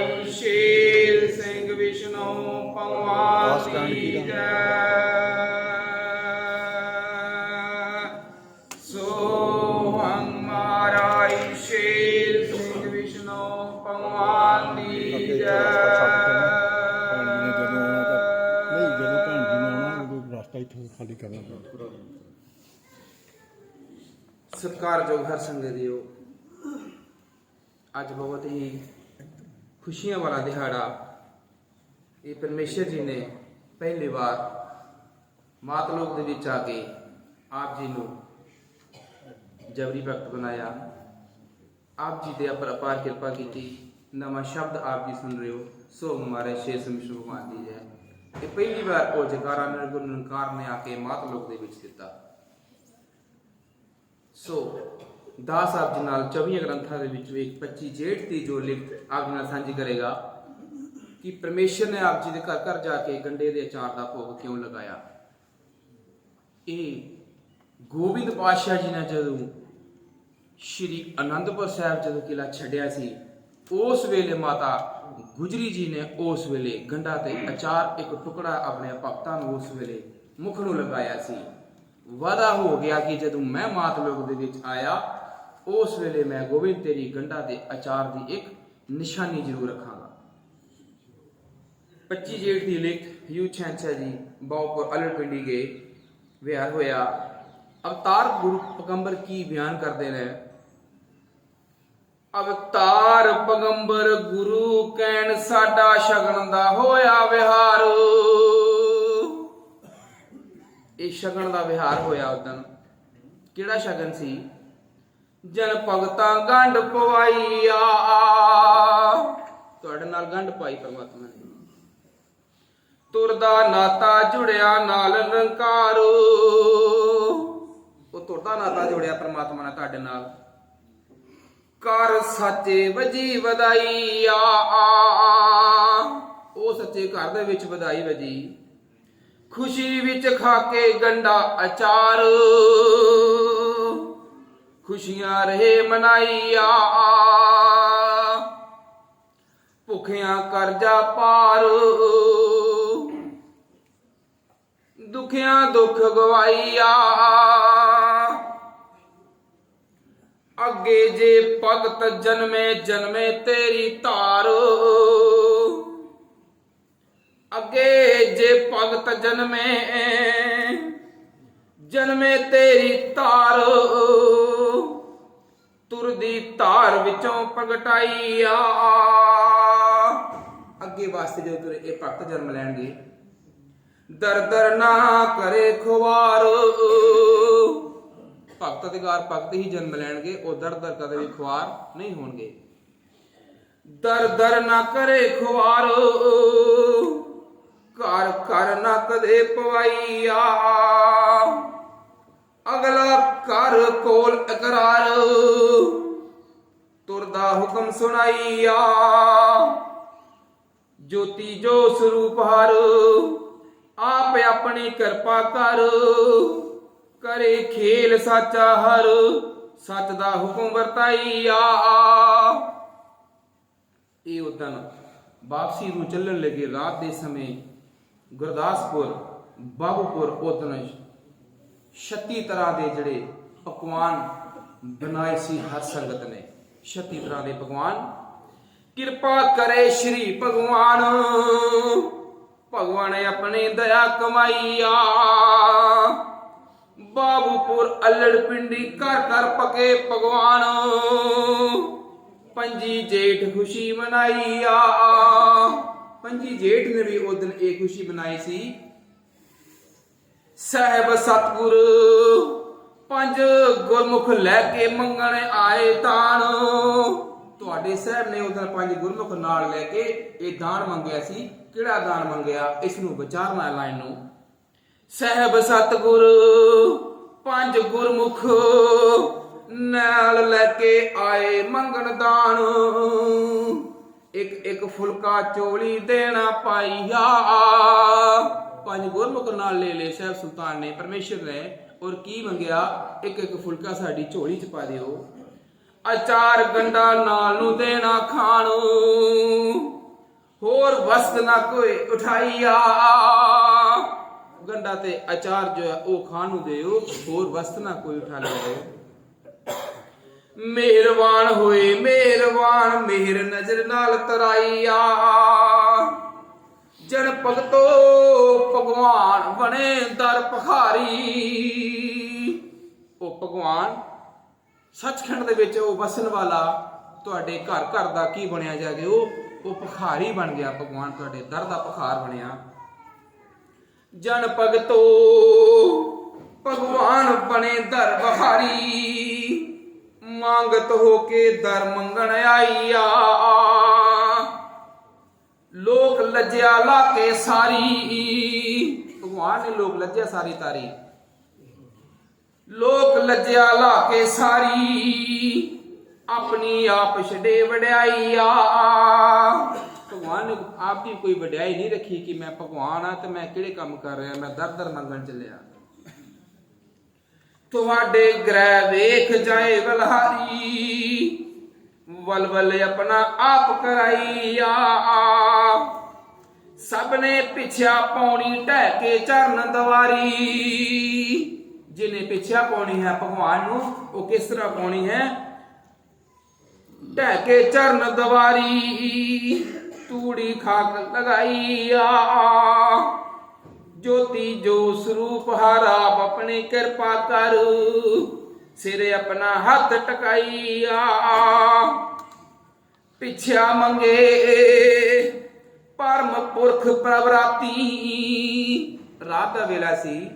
ਸ਼ੇਰ ਸਿੰਘ ਵਿਸ਼ਨੂੰ ਭਗਵਾਨ ਕਾਂਡ ਕੀ ਕੀ ਦਾ? ਜੈ ਸੋ ਹੰ ਮਹਾਰਾਜ ਸ਼ੇਰ ਸਿੰਘ ਵਿਸ਼ਨੂੰ ਭਗਵਾਨ ਦੀ ਅੱਗੇ ਜੈ ਰਸਤਾ ਛੱਡ ਕੇ ਨਾ, ਭੈਣ ਜੀ ਨੇ ਜਦੋਂ ਆਉਣਾ ਤਾਂ ਨਹੀਂ ਜਦੋਂ ਭੈਣ ਜੀ ਨੇ ਆਉਣਾ ਉਦੋਂ ਰਸਤਾ ਇੱਥੋਂ ਖਾਲੀ ਕਰਨਾ ਪੈਣਾ ਸਤਿਕਾਰਯੋਗ ਹਰ ਸੰਗਤ ਜੀਓ ਅੱਜ ਬਹੁਤ ਹੀ ਖੁਸ਼ੀਆਂ ਵਾਲਾ ਦਿਹਾੜਾ। ਇਹ ਪਰਮੇਸ਼ਰ ਜੀ ਨੇ ਪਹਿਲੀ ਵਾਰ ਮਾਤ ਲੋਕ ਦੇ ਵਿੱਚ ਆ ਕੇ ਆਪ ਜੀ ਨੂੰ ਜਬਰੀ ਭਗਤ ਬਣਾਇਆ। ਆਪ ਜੀ ਦੇ ਅਪਰ ਅਪਾਰ ਕਿਰਪਾ ਕੀਤੀ। ਨਵਾਂ ਸ਼ਬਦ ਆਪ ਜੀ ਸੁਣ ਰਹੇ ਹੋ। ਸੋ ਹਮਾਰੇ ਸ਼ੇਰ ਸਮਿਸ਼ਰ ਭਗਵਾਨ ਦੀ ਜੈ ਇਹ ਪਹਿਲੀ ਵਾਰ ਉਹ ਜਕਾਰਾ ਨਿਰਗੁਣ ਨਿਰੰਕਾਰ ਨੇ ਆ ਕੇ ਮਾਤ ਲੋਕ ਦੇ ਵਿੱਚ ਦਿੱਤਾ। ਸੋ ਦਾਸ ਆਪ ਜੀ ਨਾਲ 24 ਗ੍ਰੰਥਾਂ ਦੇ ਵਿੱਚ ਇੱਕ 25 ਜੇਠ ਦੀ ਜੋ ਲਿਖਤ ਆਪ ਜੀ ਨਾਲ ਸਾਂਝੀ ਕਰੇਗਾ ਕਿ ਪਰਮੇਸ਼ਰ ਨੇ ਆਪ ਜੀ ਦੇ ਘਰ ਘਰ ਜਾ ਕੇ ਗੰਡੇ ਦੇ ਅਚਾਰ ਦਾ ਭੋਗ ਕਿਉਂ ਲਗਾਇਆ? ਇਹ ਗੋਬਿੰਦ ਪਾਤਸ਼ਾਹ ਜੀ ਨੇ ਜਦੋਂ ਸ਼੍ਰੀ ਅਨੰਦਪੁਰ ਸਾਹਿਬ ਜਦੋਂ ਕਿਲਾ ਛੱਡਿਆ ਸੀ, ਉਸ ਵੇਲੇ ਮਾਤਾ ਗੁਜਰੀ ਜੀ ਨੇ ਉਸ ਵੇਲੇ ਗੰਡਾ ਤੇ ਅਚਾਰ ਇੱਕ ਟੁਕੜਾ ਆਪਣੇ ਭਗਤਾਂ ਨੂੰ ਉਸ ਵੇਲੇ ਮੁਖ ਨੂੰ ਲਗਾਇਆ ਸੀ। ਵਾਦਾ ਹੋ ਗਿਆ ਕਿ ਜਦੋਂ ਮੈਂ ਮਾਤ ਲੋਕ ਦੇ ਵਿੱਚ ਆਇਆ ਉਸ ਵੇਲੇ ਮੈਂ ਗੋਬਿੰਦ ਤੇਰੀ ਗੰਢਾ ਦੇ ਅਚਾਰ ਦੀ ਇੱਕ ਨਿਸ਼ਾਨੀ ਜ਼ਰੂਰ ਰੱਖਾਂਗਾ। 25 ਜੇਠ ਦੀ ਲਿਖ ਯੂ ਛੈਂਛਾ ਜੀ ਬਾਉਪੁਰ ਅਲੜ ਗਏ। ਵਿਹਾਰ ਹੋਇਆ। ਅਵਤਾਰ ਗੁਰੂ ਪਗੰਬਰ ਕੀ ਬਿਆਨ ਕਰਦੇ ਨੇ? ਅਵਤਾਰ ਪਗੰਬਰ ਗੁਰੂ ਕਹਿਣ ਸਾਡਾ ਸ਼ਗਨ ਦਾ ਹੋਇਆ ਵਿਹਾਰ। ਇਹ ਸ਼ਗਨ ਦਾ ਵਿਹਾਰ ਹੋਇਆ ਉਦੋਂ ਕਿਹੜਾ ਸ਼ਗਨ ਸੀ? ਜਨ ਭਗਤਾਂ ਗੰਢ ਪਵਾਈਆ। ਤੁਹਾਡੇ ਨਾਲ ਗੰਢ ਪਾਈ ਪਰਮਾਤਮਾ ਨੇ। ਤੁਰਦਾ ਨਾਤਾ ਜੁੜਿਆ ਨਾਲ ਨਿਰੰਕਾਰੋ ਉਹ ਤੁਰਦਾ ਨਾਤਾ ਜੁੜਿਆ ਪਰਮਾਤਮਾ ਨਾਲ ਤੁਹਾਡੇ ਨਾਲ। ਕਰ ਸੱਚੇ ਵਜੀ ਵਧਾਈਆ। ਉਹ ਸੱਚੇ ਘਰ ਦੇ ਵਿੱਚ ਵਧਾਈ ਵਜੀ। ਖੁਸ਼ੀ ਵਿੱਚ ਖਾ ਕੇ ਗੰਡਾ ਅਚਾਰ। ਖੁਸ਼ੀਆਂ ਰਹੇ ਮਨਾਈਆ ਭੁਖਿਆਂ ਕਰਜਾ ਪਾਰ ਦੁਖਿਆਂ ਦੁੱਖ ਗਵਾਈਆ ਅੱਗੇ ਜੇ ਭਗਤ ਜਨਮੇ ਜਨਮੇ ਤੇਰੀ ਧਾਰ ਅੱਗੇ ਜੇ ਭਗਤ ਜਨਮੇ ਜਨਮੇ ਤੇਰੀ ਧਾਰ ਤੁਰ ਦੀ ਧਾਰ ਵਿੱਚੋਂ ਪ੍ਰਗਟਾਈਆ ਅੱਗੇ ਵਾਸਤੇ ਜਦੋਂ ਤੁਰੇ ਇਹ ਭਗਤ ਜਨਮ ਲੈਣਗੇ ਦਰ ਦਰ ਨਾ ਕਰੇ ਖੁਆਰ ਭਗਤ ਅਧਿਕਾਰ ਭਗਤ ਹੀ ਜਨਮ ਲੈਣਗੇ, ਉਹ ਦਰ ਦਰ ਕਦੇ ਵੀ ਖੁਆਰ ਨਹੀਂ ਹੋਣਗੇ। ਦਰ ਦਰ ਨਾ ਕਰੇ ਖੁਆਰ ਘਰ ਘਰ ਨਾ ਕਦੇ ਪਵਾਈਆ। ਅਗਲਾ ਕਰ ਕੋਲ ਇਕਰਾਰ। ਤੁਰਦਾ ਹੁਕਮ ਸੁਣਾਈਆ। ਜੋਤੀ ਜੋ ਸਰੂਪ ਹਰ, ਆਪ ਆਪਣੀ ਕਿਰਪਾ ਕਰ। ਕਰੇ ਖੇਲ ਸਾਚਾ ਹਰ, ਸੱਚ ਦਾ ਹੁਕਮ ਵਰਤਾਈਆ। ਇਹ ਉਦਨ ਵਾਪਸੀ ਨੂੰ ਚੱਲਣ ਲੱਗੇ ਰਾਤ ਦੇ ਸਮੇਂ ਗੁਰਦਾਸਪੁਰ, ਬਾਬੂਪੁਰ ਉਦਨ 36 ਤਰ੍ਹਾਂ ਦੇ ਜਿਹੜੇ ਪਕਵਾਨ ਬਣਾਏ ਸੀ ਹਰ ਸੰਗਤ ਨੇ। 36 ਤਰ੍ਹਾਂ ਦੇ ਪਕਵਾਨ। ਕਿਰਪਾ ਕਰੇ ਸ਼੍ਰੀ ਭਗਵਾਨ। ਭਗਵਾਨ ਆਪਣੀ ਦਇਆ ਕਮਾਈਆ। ਬਾਬੂਪੁਰ ਅਲੜ ਪਿੰਡੀ ਘਰ ਘਰ ਪਕੇ ਭਗਵਾਨ। ਪੰਜੀ ਜੇਠ ਖੁਸ਼ੀ ਮਨਾਈਆ। ਪੰਜੀ ਜੇਠ ਨੇ ਵੀ ਉਹ ਦਿਨ ਇਹ ਖੁਸ਼ੀ ਮਨਾਈ ਸੀ। ਸਹਿਬ ਸਤਗੁਰ, ਪੰਜ ਗੁਰਮੁਖ ਲੈ ਕੇ ਮੰਗਣ ਆਏ ਦਾਨ ਤੁਹਾਡੇ ਸਾਹਿਬ ਨੇ ਉਦੋਂ ਪੰਜ ਗੁਰਮੁਖ ਨਾਲ ਲੈ ਕੇ ਇਹ ਦਾਨ ਮੰਗਿਆ ਸੀ। ਕਿਹੜਾ ਦਾਨ ਮੰਗਿਆ? ਇਸ ਨੂੰ ਵਿਚਾਰਨਾ ਹੈ ਲਾਈਨ ਨੂੰ। ਸਹਿਬ ਸਤਗੁਰ, ਪੰਜ ਗੁਰਮੁਖ ਨਾਲ ਲੈ ਕੇ ਆਏ ਮੰਗਣ ਦਾਨ। ਇੱਕ ਇੱਕ ਫੁਲਕਾ ਚੋਲੀ ਦੇਣਾ ਪਾਈਆ। ਪੰਜ ਗੁਰਮੁਖ ਨਾਲ ਲੈ ਲੈ ਸਾਹਿਬ ਸੁਲਤਾਨ ਨੇ, ਪਰਮੇਸ਼ਰ ਨੇ, ਔਰ ਕੀ ਮੰਗਿਆ? ਇੱਕ ਇੱਕ ਫੁਲਕਾ ਸਾਡੀ ਝੋਲੀ ਚ ਪਾ ਦਿਓ। ਅਚਾਰ ਗੰਡਾ ਨਾਲ ਨੂੰ ਦੇਣਾ ਖਾਣ। ਹੋਰ ਵਸਤ ਨਾ ਕੋਈ ਉਠਾਈਆ। ਗੰਡਾ ਤੇ ਅਚਾਰ ਜੋ ਹੈ, ਉਹ ਖਾਣ ਨੂੰ ਦਿਓ, ਹੋਰ ਵਸਤ ਨਾ ਕੋਈ ਉਠਾ ਲਿਆਓ ਮਿਹਰਬਾਨ ਹੋਏ, ਮਿਹਰਬਾਨ, ਮਿਹਰ ਨਜ਼ਰ ਨਾਲ ਤਰਾਈਆ। ਜਨ ਭਗਤੋ, ਭਗਵਾਨ ਬਣੇ ਦਰ ਪਖਾਰੀ ਉਹ ਭਗਵਾਨ ਸੱਚਖੰਡ ਦੇ ਵਿੱਚ ਉਹ ਵਸਣ ਵਾਲਾ ਤੁਹਾਡੇ ਘਰ ਘਰ ਦਾ ਕੀ ਬਣਿਆ ਜਾਗੇ ਉਹ ਉਹ ਭਖਾਰੀ ਬਣ ਗਿਆ ਭਗਵਾਨ, ਤੁਹਾਡੇ ਦਰ ਦਾ ਭਖਾਰ ਬਣਿਆ। ਜਨ ਭਗਤੋ, ਭਗਵਾਨ ਬਣੇ ਦਰ ਬਹਾਰੀ ਮੰਗਤ ਹੋ ਕੇ ਦਰ ਮੰਗਣ ਆਈਆ ਲੋਕ ਲੱਜਿਆ ਲਾ ਕੇ ਸਾਰੀ। ਭਗਵਾਨ ਨੇ ਲੋਕ ਲੱਜਿਆ ਸਾਰੀ ਤਾਰੀ। ਲੋਕ ਲੱਜਿਆ ਲਾ ਕੇ ਸਾਰੀ। ਆਪਣੀ ਆਪ ਛੱਡੇ ਵਡਿਆਈ ਆ ਭਗਵਾਨ ਨੇ ਆਪ ਦੀ ਕੋਈ ਵਡਿਆਈ ਨਹੀਂ ਰੱਖੀ ਕਿ ਮੈਂ ਭਗਵਾਨ ਆ ਤੇ ਮੈਂ ਕਿਹੜੇ ਕੰਮ ਕਰ ਰਿਹਾ? ਮੈਂ ਦਰ ਦਰ ਮੰਗਣ ਚੱਲਿਆ। ਤੁਹਾਡੇ ਗ੍ਰਹਿ ਵੇਖ ਜਾਏ ਬਲਹਾਰੀ। ਵਲਵਲ ਆਪਣਾ ਆਪ ਕਰਾਈਆ। ਸਭ ਨੇ ਪਿਛਿਆ ਪੌਣੀ ਢਹਿ ਕੇ ਚਰਨ ਦਵਾਰੀ। ਜਿਹਨੇ ਪਿਛਿਆ ਪੌਣੀ ਹੈ ਭਗਵਾਨ ਨੂੰ, ਉਹ ਕਿਸ ਤਰ੍ਹਾਂ ਪਾਉਣੀ ਹੈ? ਢਹਿ ਕੇ ਚਰਨ ਦਵਾਰੀ। ਤੂੜੀ ਖਾਕ ਲਗਾਈਆ। ਜੋਤੀ ਜੋ ਸਰੂਪ ਹਰ ਆਪਣੀ ਕਿਰਪਾ ਕਰ। ਸਿਰੇ ਆਪਣਾ ਹੱਥ ਟਕਾਈਆ। ਪਿਛਿਆ ਮੰਗੇ ਪਰਮ ਪੁਰਖ ਪ੍ਰਵਰਾਤੀ। ਰਾਤ ਦਾ ਵੇਲਾ ਸੀ।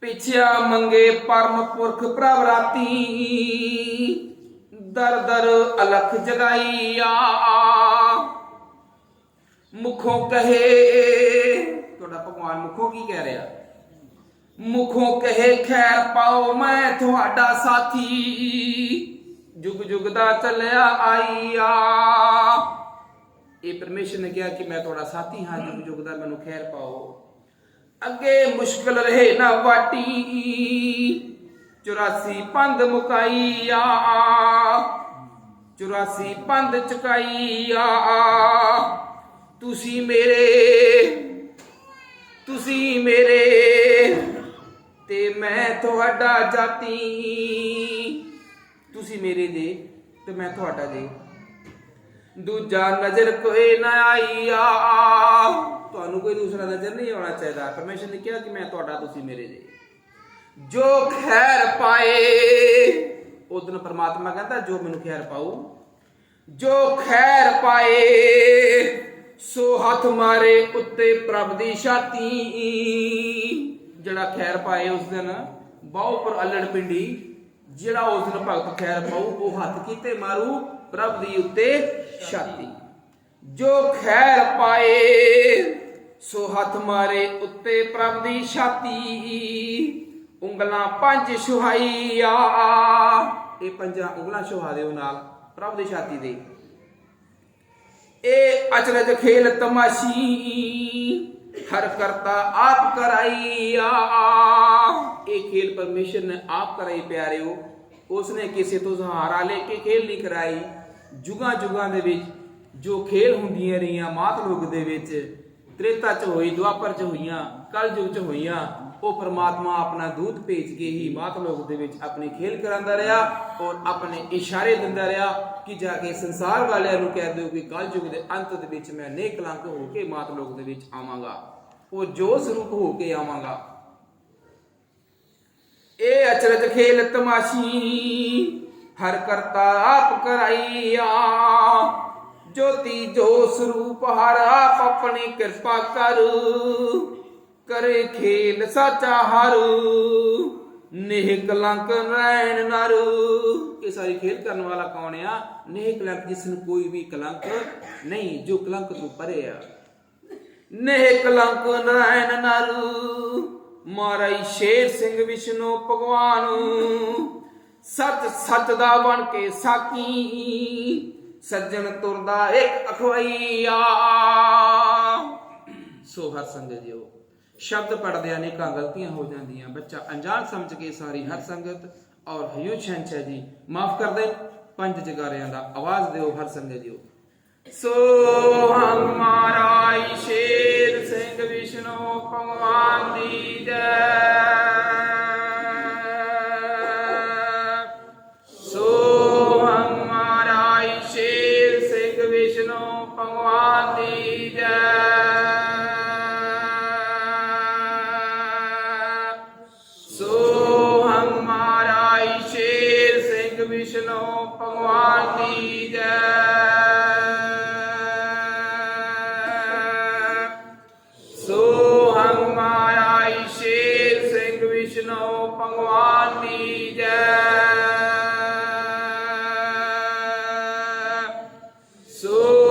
ਪਿਛਿਆ ਮੰਗੇ ਪਰਮ ਪੁਰਖ ਪ੍ਰਵਰਾਤੀ। ਦਰ ਦਰ ਅਲਖ ਜਗਾਈਆ। ਮੁਖੋਂ ਕਹੇ, ਤੁਹਾਡਾ ਭਗਵਾਨ ਮੁਖੋਂ ਕੀ ਕਹਿ ਰਿਹਾ? ਮੁਖੋਂ ਕਹੇ ਖੈਰ ਪਾਓ ਮੈਂ ਤੁਹਾਡਾ ਸਾਥੀ। ਜੁਗ ਜੁਗ ਦਾ ਚੱਲਿਆ ਆਈਆ। ਇਹ ਪਰਮੇਸ਼ਰ ਨੇ ਕਿਹਾ ਕਿ ਮੈਂ ਤੁਹਾਡਾ ਸਾਥੀ ਹਾਂ, ਜੁਗ ਜੁਗ ਦਾ ਮੈਨੂੰ ਖੈਰ ਪਾਓ। ਅੱਗੇ ਮੁਸ਼ਕਲ ਰਹੇ ਨਾ ਵਾਟੀ। 84 ਪੰਧ ਮੁਕਾਈਆ। 84 ਚੁਕਾਈ ਆ ਤੁਸੀਂ ਮੇਰੇ ਤੁਸੀਂ ਮੇਰੇ। ਤੇ ਮੈਂ ਤੁਹਾਡਾ ਜਾਤੀ। ਤੁਸੀਂ ਮੇਰੇ ਜੇ ਤੇ ਮੈਂ ਤੁਹਾਡਾ ਜੇ ਦੂਜਾ ਨਜ਼ਰ ਕੋਈ ਨਾ ਆਈਆ ਤੁਹਾਨੂੰ ਕੋਈ ਦੂਸਰਾ ਨਜ਼ਰ ਨਹੀਂ ਆਉਣਾ ਚਾਹੀਦਾ। ਪਰਮੇਸ਼ਰ ਨੇ ਕਿਹਾ ਕਿ ਮੈਂ ਤੁਹਾਡਾ, ਤੁਸੀਂ ਮੇਰੇ ਜੇ ਜੋ ਖੈਰ ਪਾਏ ਉਦੋਂ ਪਰਮਾਤਮਾ ਕਹਿੰਦਾ, ਜੋ ਮੈਨੂੰ ਖੈਰ ਪਾਉ ਜੋ ਖੈਰ ਪਾਏ, ਸੋ ਹੱਥ ਮਾਰੇ ਉੱਤੇ ਪ੍ਰਭ ਦੀ ਛਾਤੀ। ਜਿਹੜਾ ਖੈਰ ਪਾਏ ਉਸ ਦਿਨ, ਬਾਹੂ ਪਰ ਅਲੜ ਪਿੰਡੀ, ਜਿਹੜਾ ਉਸ ਦਿਨ ਭਗਤ ਖੈਰ ਪਾਉ ਉਹ ਹੱਥ ਕੀਤੇ ਮਾਰੂ ਪ੍ਰਭ ਦੀ ਉੱਤੇ ਛਾਤੀ। ਜੋ ਖੈਰ ਪਾਏ, ਸੋ ਹੱਥ ਮਾਰੇ ਉੱਤੇ ਪ੍ਰਭ ਦੀ ਛਾਤੀ। ਉਂਗਲਾਂ ਪੰਜ ਸੁਹਾਈਆ। ਇਹ ਪੰਜਾਂ ਉਂਗਲਾਂ ਸੁਹਾ ਦਿਓ ਨਾਲ, ਪ੍ਰਭ ਦੀ ਛਾਤੀ ਦੇ। ਇਹ ਅਚਰਜ ਖੇਲ ਤਮਾਸ਼ੀ। ਹਰ ਕਰਤਾ ਆਪ ਕਰਾਈਆ। ਇਹ ਖੇਲ ਪਰਮੇਸ਼ਰ ਨੇ ਆਪ ਕਰਾਈ ਪਿਆਰਿਓ। ਉਸਨੇ ਕਿਸੇ ਤੋਂ ਸਹਾਰਾ ਲੈ ਕੇ ਖੇਲ ਨਹੀਂ ਕਰਾਈ। ਜੁਗਾਂ ਜੁਗਾਂ ਦੇ ਵਿੱਚ ਜੋ ਖੇਲ ਹੁੰਦੀਆਂ ਰਹੀਆਂ ਮਾਤ ਲੋਕ ਦੇ ਵਿੱਚ, ਤ੍ਰੇਤਾ ਚ ਹੋਈ, ਦੁਆਪਰ ਚ ਹੋਈਆਂ ਕਲ ਯੁਗ ਚ ਹੋਈਆਂ, ਉਹ ਪ੍ਰਮਾਤਮਾ ਆਪਣਾ ਦੂਤ ਭੇਜ ਕੇ ਹੀ ਮਾਤ ਲੋਕ ਦੇ ਵਿੱਚ ਆਪਣੀ ਖੇਲ ਕਰਾਂਦਾ ਰਿਹਾ ਔਰ ਆਪਣੇ ਇਸ਼ਾਰੇ ਦਿੰਦਾ ਰਿਹਾ। ਕਿ ਜਾ ਕੇ ਸੰਸਾਰ ਵਾਲਿਆਂ ਨੂੰ ਕਹਿ ਦਿਓ ਕਿ ਕਲ ਯੁਗ ਦੇ ਅੰਤ ਦੇ ਵਿੱਚ ਮੈਂ ਨੇਕ ਹੋ ਕੇ ਮਾਤ ਲੋਕ ਦੇ ਵਿੱਚ ਆਵਾਂਗਾ। ਉਹ ਜੋ ਸਰੂਪ ਹੋ ਕੇ ਆਵਾਂਗਾ। ਇਹ ਅਚਰਜ ਖੇਲ ਤਮਾਸ਼ੀ, ਹਰ ਕਰਤਾ ਆਪ ਕਰਾਈਆ। ਜੋਤੀ ਜੋ ਸਰੂਪ ਹਰ ਆਪ ਆਪਣੀ ਕਿਰਪਾ ਕਰ, ਕਰੇ ਖੇਲ ਸਾਚਾ ਹਰ। ਨਿਹ ਕਲੰਕ ਰਹਿਣ ਨਰ। ਇਹ ਸਾਰੀ ਖੇਲ ਕਰਨ ਵਾਲਾ ਕੌਣ ਆ? ਨਿਹ ਕਲੰਕ ਜਿਸ ਨੂੰ ਕੋਈ ਵੀ ਕਲੰਕ ਨਹੀਂ, ਜੋ ਕਲੰਕ ਤੋਂ ਪਰੇ ਆ। ਨਿਹ ਕਲੰਕ ਨਰਾਇਣ ਨਰ। ਮਾਰਾਈ ਸ਼ੇਰ ਸਿੰਘ ਵਿਸ਼ਨੂੰ ਭਗਵਾਨ। ਸੱਚ ਸੱਚ ਦਾ ਬਣ ਕੇ ਸਾਕੀ। ਸੱਜਣ ਤੁਰਦਾ ਇੱਕ ਅਖਵਈਆ। ਸੋ ਹਰ ਸੰਗਤ ਜੀਓ। ਸ਼ਬਦ ਪੜਦਿਆਂ ਨੇਕਾਂ ਗਲਤੀਆਂ ਹੋ ਜਾਂਦੀਆਂ। ਬੱਚਾ ਅਣਜਾਣ ਸਮਝ ਕੇ ਸਾਰੀ ਹਰ ਸੰਗਤ ਔਰ ਹਯੂ ਛੰਛਾ ਜੀ, ਮਾਫ ਕਰ ਦੇ, ਪੰਜ ਜਗਾਰਿਆਂ ਦਾ ਆਵਾਜ਼ ਦਿਓ, ਹਰ ਸੰਗਤ ਜੀਓ ਸੋ ਹੰਗ ਮਾਰਾਈ ਸ਼ੇਰ ਸਿੰਘ ਵਿਸ਼ਨੂੰ ਭਗਵਾਨ ਦੀ ਭਗਵਾਨ ਦੀ ਜੈ। ਸੋਹੰ ਮਾਇਆ ਸ਼ੇਰ ਸਿੰਘ ਵਿਸ਼ਨੋ ਭਗਵਾਨ ਦੀ ਜੈ। ਸੋ